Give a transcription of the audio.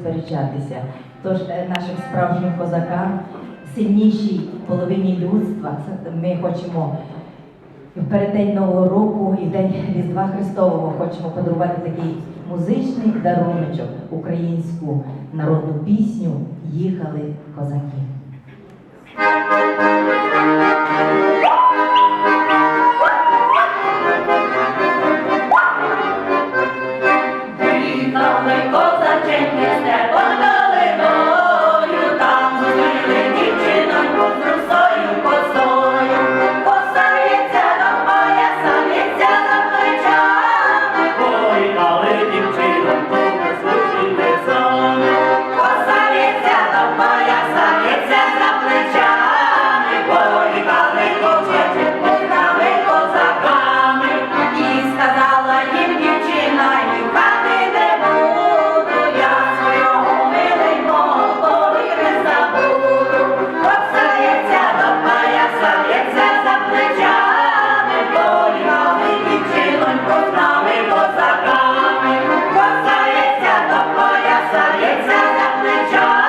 сперечатися. Тож е, нашим справжнім козакам, сильнішій половині людства, ми хочемо в передень Нового року і день Різдва Христового хочемо подарувати такий музичний даруночок, українську народну пісню Їхали козаки. Їхали козаки. тягається за плечо.